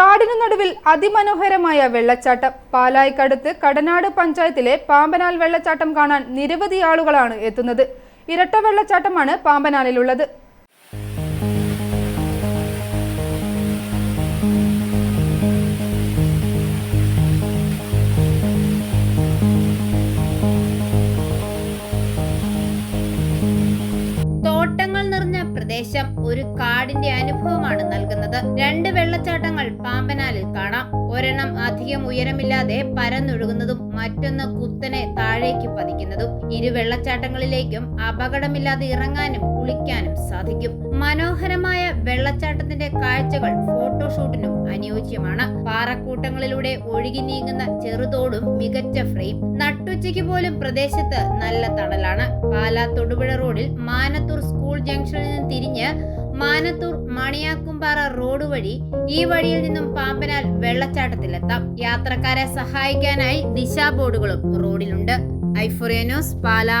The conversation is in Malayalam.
കാടിനു നടുവിൽ അതിമനോഹരമായ വെള്ളച്ചാട്ടം. പാലായിക്കടുത്ത് കടനാട് പഞ്ചായത്തിലെ പാമ്പനാൽ വെള്ളച്ചാട്ടം കാണാൻ നിരവധി ആളുകളാണ് എത്തുന്നത്. ഇരട്ട വെള്ളച്ചാട്ടമാണ് പാമ്പനാലിലുള്ളത്. പ്രദേശം ഒരു കാടിന്റെ അനുഭവമാണ് നൽകുന്നത്. രണ്ട് പാമ്പനാലിൽ കാണാം. ഒരെണ്ണം അധികം ഉയരമില്ലാതെ പരന്നൊഴുകുന്നതും മറ്റൊന്ന് കുത്തനെ താഴേക്ക് പതിക്കുന്നതും ഇരു വെള്ളച്ചാട്ടങ്ങളിലേക്കും അപകടമില്ലാതെ ഇറങ്ങാനും കുളിക്കാനും സാധിക്കും. മനോഹരമായ വെള്ളച്ചാട്ടത്തിന്റെ കാഴ്ചകൾ ഫോട്ടോഷൂട്ടിനും അനുയോജ്യമാണ്. പാറക്കൂട്ടങ്ങളിലൂടെ ഒഴുകി നീങ്ങുന്ന ചെറുതോടും മികച്ച ഫ്രെയിം. നട്ടുച്ചയ്ക്ക് പോലും പ്രദേശത്ത് നല്ല തണലാണ്. പാലാ തൊടുപുഴ റോഡിൽ മാനത്തൂർ സ്കൂൾ ജംഗ്ഷനിൽ നിന്ന് തിരിഞ്ഞ് മാനത്തൂർ മണിയാക്കുംപാറ റോഡ് വഴി ഈ വഴിയിൽ നിന്നും പാമ്പനാൽ വെള്ളച്ചാട്ടത്തിലെത്താം. യാത്രക്കാരെ സഹായിക്കാനായി ദിശാബോർഡുകളും റോഡിലുണ്ട്. ഐഫോറിയനോസ് പാലാ.